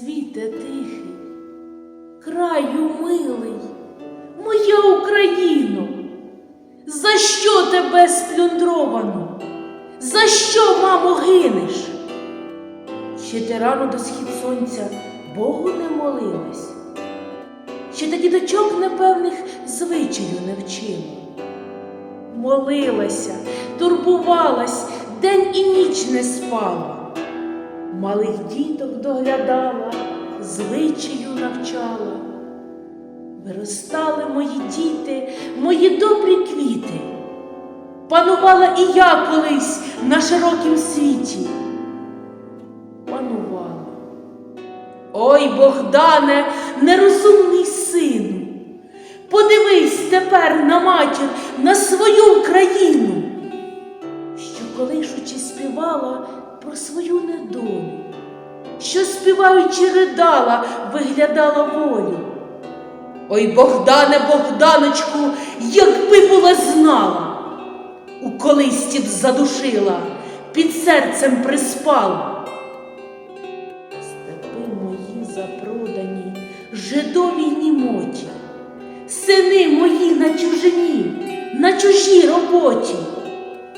Світе тихий, краю милий, моя Україно, за що тебе сплюндровано? За що, мамо, гинеш? Ще ти рано до схід сонця Богу не молилась, ще ти діточок непевних звичаю не вчила. Молилася, турбувалась, день і ніч не спала, малих діток доглядала, звичаю навчала. Виростали мої діти, мої добрі квіти. Панувала і я колись на широкім світі. Панувала. Ой, Богдане, нерозумний сину, подивись тепер на матір, на свою країну, колишучи співала про свою недолю, що співаючи ридала, виглядала волю. Ой, Богдане, Богданочку, якби була знала, у колисті б задушила, під серцем приспала. Степи мої запродані, жидовій німоті, сини мої на чужині, на чужій роботі.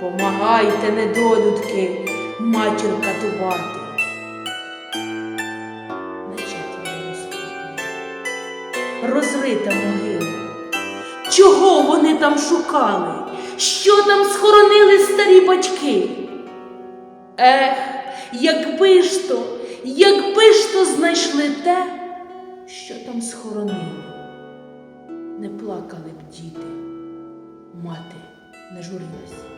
Помагайте, недолюдки, матір катувати. Розрита могила. Чого вони там шукали? Що там схоронили старі батьки? Ех, якби ж то, якби ж то знайшли те, що там схоронили, не плакали б діти, мати не журилась.